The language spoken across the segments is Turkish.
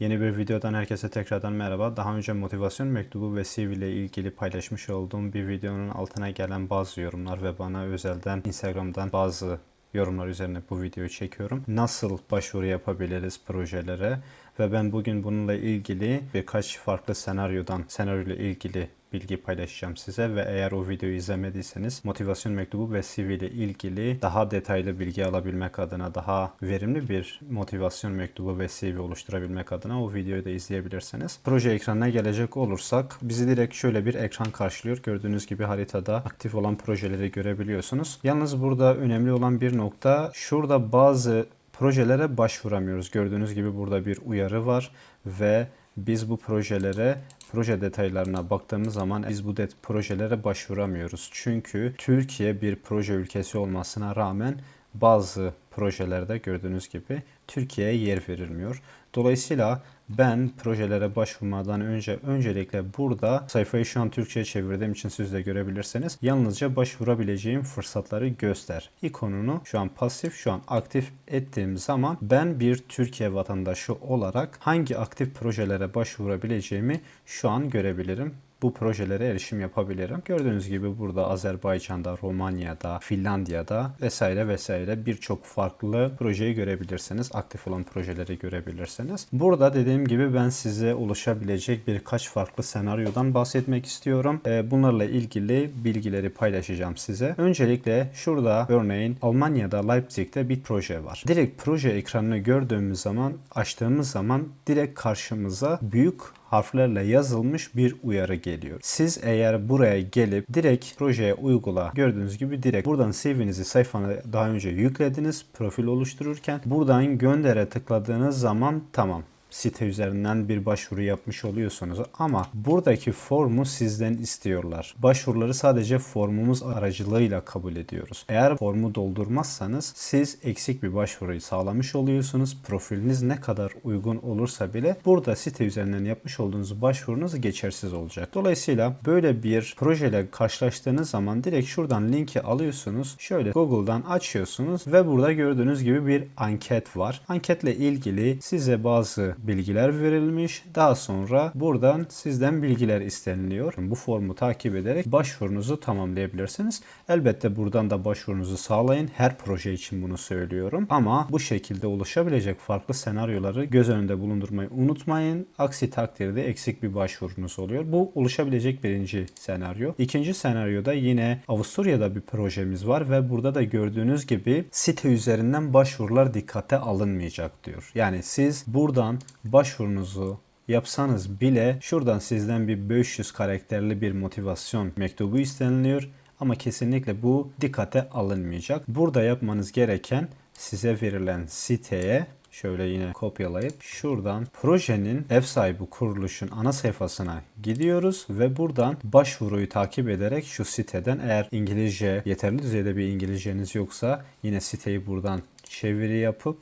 Yeni bir videodan herkese tekrardan merhaba. Daha önce motivasyon mektubu ve CV ile ilgili paylaşmış olduğum bir videonun altına gelen bazı yorumlar ve bana özelden Instagram'dan bazı yorumlar üzerine bu videoyu çekiyorum. Nasıl başvuru yapabiliriz projelere ve ben bugün bununla ilgili birkaç farklı senaryodan, senaryo ile ilgili bilgi paylaşacağım size ve eğer o videoyu izlemediyseniz motivasyon mektubu ve CV ile ilgili daha detaylı bilgi alabilmek adına daha verimli bir motivasyon mektubu ve CV oluşturabilmek adına o videoyu da izleyebilirsiniz. Proje ekranına gelecek olursak bizi direkt şöyle bir ekran karşılıyor. Gördüğünüz gibi haritada aktif olan projeleri görebiliyorsunuz. Yalnız burada önemli olan bir nokta şurada bazı projelere başvuramıyoruz. Gördüğünüz gibi burada bir uyarı var ve biz bu projelere proje detaylarına baktığımız zaman biz bu det projelere başvuramıyoruz. Çünkü Türkiye bir proje ülkesi olmasına rağmen bazı projelerde gördüğünüz gibi Türkiye'ye yer verilmiyor. Dolayısıyla ben projelere başvurmadan önce öncelikle burada sayfayı şu an Türkçe'ye çevirdiğim için siz de görebilirsiniz. Yalnızca başvurabileceğim fırsatları göster. İkonunu şu an pasif şu an aktif ettiğim zaman ben bir Türkiye vatandaşı olarak hangi aktif projelere başvurabileceğimi şu an görebilirim bu projelere erişim yapabilirim. Gördüğünüz gibi burada Azerbaycan'da, Romanya'da, Finlandiya'da vesaire vesaire birçok farklı projeyi görebilirsiniz. Aktif olan projeleri görebilirsiniz. Burada dediğim gibi ben size ulaşabilecek birkaç farklı senaryodan bahsetmek istiyorum. Ee, Bunlarla ilgili bilgileri paylaşacağım size. Öncelikle şurada örneğin Almanya'da Leipzig'te bir proje var. Direkt proje ekranını gördüğümüz zaman, açtığımız zaman direkt karşımıza büyük harflerle yazılmış bir uyarı geliyor. Siz eğer buraya gelip direkt projeye uygula gördüğünüz gibi direkt buradan CV'nizi sayfana daha önce yüklediniz profil oluştururken buradan göndere tıkladığınız zaman tamam site üzerinden bir başvuru yapmış oluyorsunuz ama buradaki formu sizden istiyorlar. Başvuruları sadece formumuz aracılığıyla kabul ediyoruz. Eğer formu doldurmazsanız siz eksik bir başvuruyu sağlamış oluyorsunuz. Profiliniz ne kadar uygun olursa bile burada site üzerinden yapmış olduğunuz başvurunuz geçersiz olacak. Dolayısıyla böyle bir projeyle karşılaştığınız zaman direkt şuradan linki alıyorsunuz. Şöyle Google'dan açıyorsunuz ve burada gördüğünüz gibi bir anket var. Anketle ilgili size bazı bilgiler verilmiş. Daha sonra buradan sizden bilgiler isteniliyor. Bu formu takip ederek başvurunuzu tamamlayabilirsiniz. Elbette buradan da başvurunuzu sağlayın. Her proje için bunu söylüyorum. Ama bu şekilde ulaşabilecek farklı senaryoları göz önünde bulundurmayı unutmayın. Aksi takdirde eksik bir başvurunuz oluyor. Bu ulaşabilecek birinci senaryo. İkinci senaryoda yine Avusturya'da bir projemiz var ve burada da gördüğünüz gibi site üzerinden başvurular dikkate alınmayacak diyor. Yani siz buradan başvurunuzu yapsanız bile şuradan sizden bir 500 karakterli bir motivasyon mektubu isteniliyor ama kesinlikle bu dikkate alınmayacak. Burada yapmanız gereken size verilen siteye şöyle yine kopyalayıp şuradan projenin ev sahibi kuruluşun ana sayfasına gidiyoruz ve buradan başvuruyu takip ederek şu siteden eğer İngilizce yeterli düzeyde bir İngilizceniz yoksa yine siteyi buradan çeviri yapıp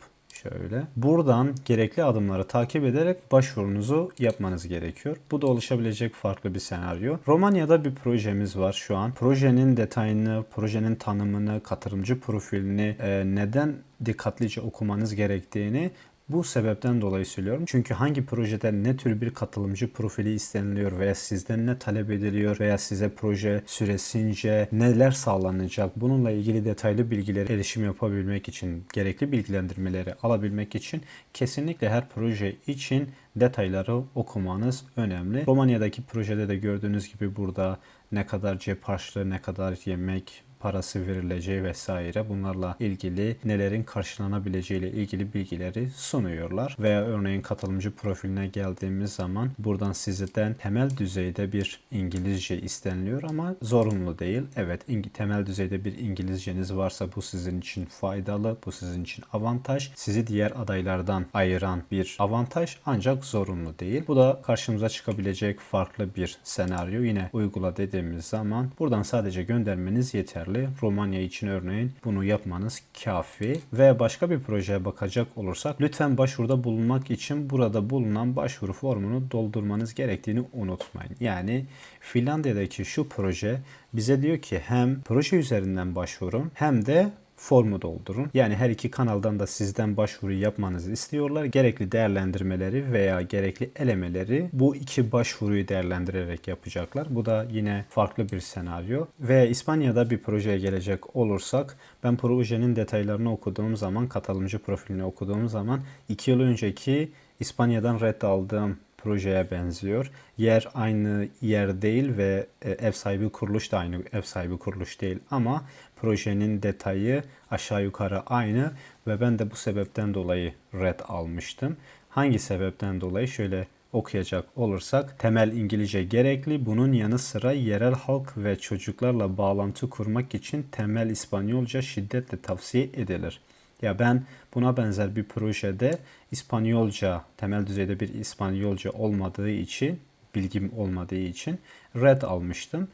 Şöyle. Buradan gerekli adımları takip ederek başvurunuzu yapmanız gerekiyor. Bu da oluşabilecek farklı bir senaryo. Romanya'da bir projemiz var şu an. Projenin detayını, projenin tanımını, katılımcı profilini e, neden dikkatlice okumanız gerektiğini bu sebepten dolayı söylüyorum. Çünkü hangi projede ne tür bir katılımcı profili isteniliyor veya sizden ne talep ediliyor veya size proje süresince neler sağlanacak bununla ilgili detaylı bilgilere erişim yapabilmek için, gerekli bilgilendirmeleri alabilmek için kesinlikle her proje için detayları okumanız önemli. Romanya'daki projede de gördüğünüz gibi burada ne kadar cep harçlığı, ne kadar yemek, parası verileceği vesaire bunlarla ilgili nelerin karşılanabileceği ile ilgili bilgileri sunuyorlar. Veya örneğin katılımcı profiline geldiğimiz zaman buradan sizden temel düzeyde bir İngilizce isteniliyor ama zorunlu değil. Evet temel düzeyde bir İngilizceniz varsa bu sizin için faydalı, bu sizin için avantaj. Sizi diğer adaylardan ayıran bir avantaj ancak zorunlu değil. Bu da karşımıza çıkabilecek farklı bir senaryo. Yine uygula dediğimiz zaman buradan sadece göndermeniz yeterli yeterli. Romanya için örneğin bunu yapmanız kafi. Ve başka bir projeye bakacak olursak lütfen başvuruda bulunmak için burada bulunan başvuru formunu doldurmanız gerektiğini unutmayın. Yani Finlandiya'daki şu proje bize diyor ki hem proje üzerinden başvurun hem de formu doldurun. Yani her iki kanaldan da sizden başvuru yapmanızı istiyorlar. Gerekli değerlendirmeleri veya gerekli elemeleri bu iki başvuruyu değerlendirerek yapacaklar. Bu da yine farklı bir senaryo. Ve İspanya'da bir projeye gelecek olursak ben projenin detaylarını okuduğum zaman, katılımcı profilini okuduğum zaman 2 yıl önceki İspanya'dan red aldığım projeye benziyor. Yer aynı yer değil ve e, ev sahibi kuruluş da aynı ev sahibi kuruluş değil ama projenin detayı aşağı yukarı aynı ve ben de bu sebepten dolayı red almıştım. Hangi sebepten dolayı şöyle okuyacak olursak temel İngilizce gerekli. Bunun yanı sıra yerel halk ve çocuklarla bağlantı kurmak için temel İspanyolca şiddetle tavsiye edilir. Ya ben buna benzer bir projede İspanyolca, temel düzeyde bir İspanyolca olmadığı için, bilgim olmadığı için red almıştım.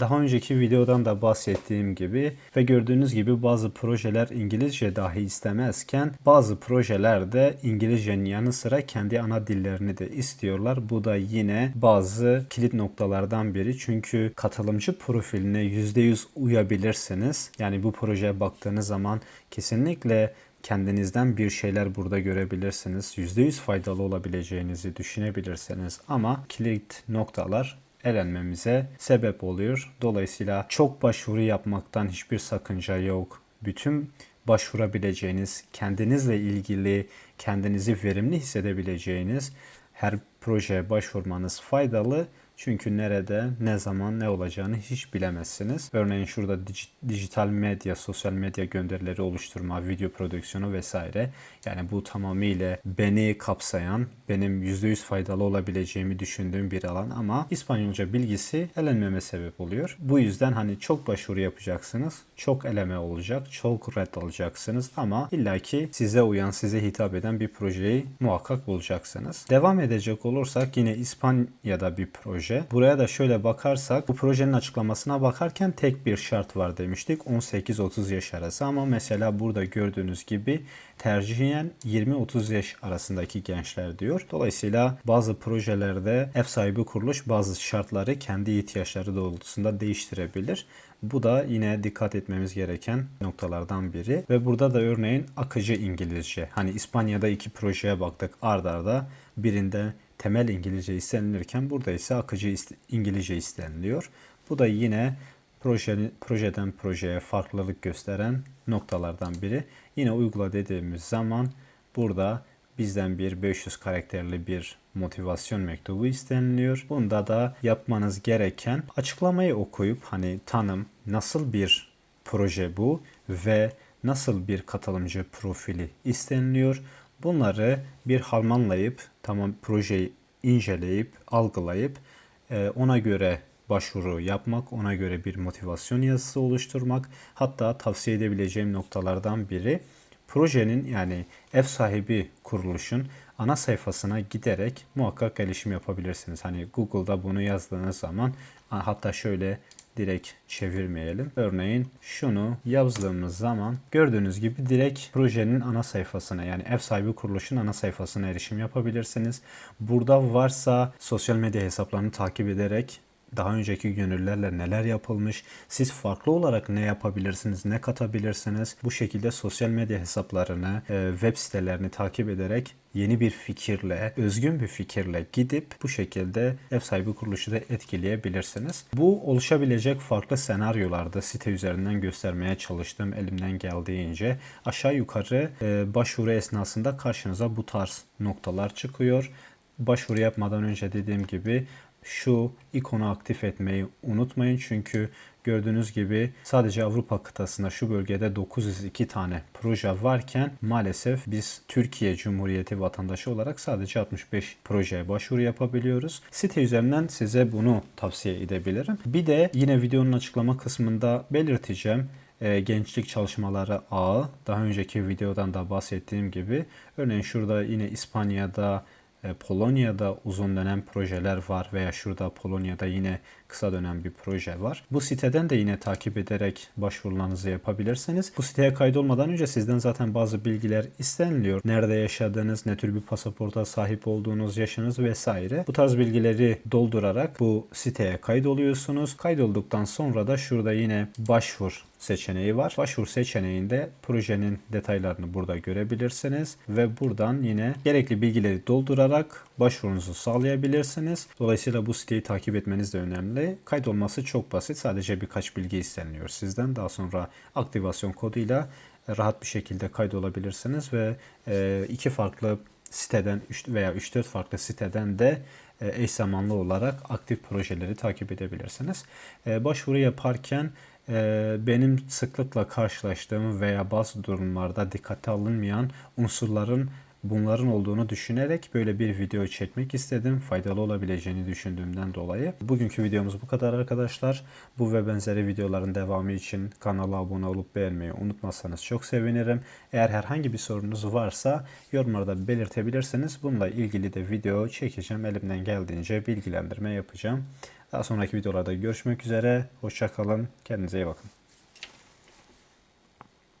Daha önceki videodan da bahsettiğim gibi ve gördüğünüz gibi bazı projeler İngilizce dahi istemezken bazı projelerde İngilizcenin yanı sıra kendi ana dillerini de istiyorlar. Bu da yine bazı kilit noktalardan biri. Çünkü katılımcı profiline %100 uyabilirsiniz. Yani bu projeye baktığınız zaman kesinlikle kendinizden bir şeyler burada görebilirsiniz. %100 faydalı olabileceğinizi düşünebilirsiniz ama kilit noktalar elenmemize sebep oluyor. Dolayısıyla çok başvuru yapmaktan hiçbir sakınca yok. Bütün başvurabileceğiniz, kendinizle ilgili kendinizi verimli hissedebileceğiniz her projeye başvurmanız faydalı. Çünkü nerede, ne zaman, ne olacağını hiç bilemezsiniz. Örneğin şurada dij- dijital medya, sosyal medya gönderileri oluşturma, video prodüksiyonu vesaire. Yani bu tamamıyla beni kapsayan, benim %100 faydalı olabileceğimi düşündüğüm bir alan ama İspanyolca bilgisi elenmeme sebep oluyor. Bu yüzden hani çok başvuru yapacaksınız, çok eleme olacak, çok red alacaksınız ama illaki size uyan, size hitap eden bir projeyi muhakkak bulacaksınız. Devam edecek olursak yine İspanya'da bir proje. Buraya da şöyle bakarsak bu projenin açıklamasına bakarken tek bir şart var demiştik. 18-30 yaş arası ama mesela burada gördüğünüz gibi tercihen 20-30 yaş arasındaki gençler diyor. Dolayısıyla bazı projelerde ev sahibi kuruluş bazı şartları kendi ihtiyaçları doğrultusunda değiştirebilir. Bu da yine dikkat etmemiz gereken noktalardan biri. Ve burada da örneğin akıcı İngilizce. Hani İspanya'da iki projeye baktık ard arda. Birinde temel İngilizce istenilirken burada ise akıcı İngilizce isteniliyor. Bu da yine projenin, projeden projeye farklılık gösteren noktalardan biri. Yine uygula dediğimiz zaman burada bizden bir 500 karakterli bir motivasyon mektubu isteniliyor. Bunda da yapmanız gereken açıklamayı okuyup hani tanım nasıl bir proje bu ve nasıl bir katılımcı profili isteniliyor. Bunları bir harmanlayıp tamam projeyi inceleyip algılayıp e, ona göre başvuru yapmak, ona göre bir motivasyon yazısı oluşturmak. Hatta tavsiye edebileceğim noktalardan biri projenin yani ev sahibi kuruluşun ana sayfasına giderek muhakkak gelişim yapabilirsiniz. Hani Google'da bunu yazdığınız zaman hatta şöyle direkt çevirmeyelim. Örneğin şunu yazdığımız zaman gördüğünüz gibi direkt projenin ana sayfasına yani ev sahibi kuruluşun ana sayfasına erişim yapabilirsiniz. Burada varsa sosyal medya hesaplarını takip ederek daha önceki gönüllerle neler yapılmış, siz farklı olarak ne yapabilirsiniz, ne katabilirsiniz. Bu şekilde sosyal medya hesaplarını, e, web sitelerini takip ederek yeni bir fikirle, özgün bir fikirle gidip bu şekilde ev sahibi kuruluşu da etkileyebilirsiniz. Bu oluşabilecek farklı senaryolarda site üzerinden göstermeye çalıştım elimden geldiğince. Aşağı yukarı e, başvuru esnasında karşınıza bu tarz noktalar çıkıyor. Başvuru yapmadan önce dediğim gibi şu ikonu aktif etmeyi unutmayın çünkü gördüğünüz gibi sadece Avrupa kıtasında şu bölgede 902 tane proje varken maalesef biz Türkiye Cumhuriyeti vatandaşı olarak sadece 65 projeye başvuru yapabiliyoruz. Site üzerinden size bunu tavsiye edebilirim. Bir de yine videonun açıklama kısmında belirteceğim e, gençlik çalışmaları ağı daha önceki videodan da bahsettiğim gibi örneğin şurada yine İspanya'da Polonya'da uzun dönem projeler var veya şurada Polonya'da yine kısa dönem bir proje var. Bu siteden de yine takip ederek başvurularınızı yapabilirsiniz. Bu siteye kaydolmadan önce sizden zaten bazı bilgiler isteniliyor. Nerede yaşadığınız, ne tür bir pasaporta sahip olduğunuz, yaşınız vesaire. Bu tarz bilgileri doldurarak bu siteye kaydoluyorsunuz. Kaydolduktan sonra da şurada yine başvur seçeneği var. Başvuru seçeneğinde projenin detaylarını burada görebilirsiniz ve buradan yine gerekli bilgileri doldurarak başvurunuzu sağlayabilirsiniz. Dolayısıyla bu siteyi takip etmeniz de önemli. Kaydolması çok basit. Sadece birkaç bilgi isteniyor sizden. Daha sonra aktivasyon koduyla rahat bir şekilde kaydolabilirsiniz ve e, iki farklı siteden veya 3-4 farklı siteden de e, eş zamanlı olarak aktif projeleri takip edebilirsiniz. E, Başvuru yaparken e, benim sıklıkla karşılaştığım veya bazı durumlarda dikkate alınmayan unsurların bunların olduğunu düşünerek böyle bir video çekmek istedim. Faydalı olabileceğini düşündüğümden dolayı. Bugünkü videomuz bu kadar arkadaşlar. Bu ve benzeri videoların devamı için kanala abone olup beğenmeyi unutmazsanız çok sevinirim. Eğer herhangi bir sorunuz varsa yorumlarda belirtebilirsiniz. Bununla ilgili de video çekeceğim. Elimden geldiğince bilgilendirme yapacağım. Daha sonraki videolarda görüşmek üzere. Hoşçakalın. Kendinize iyi bakın.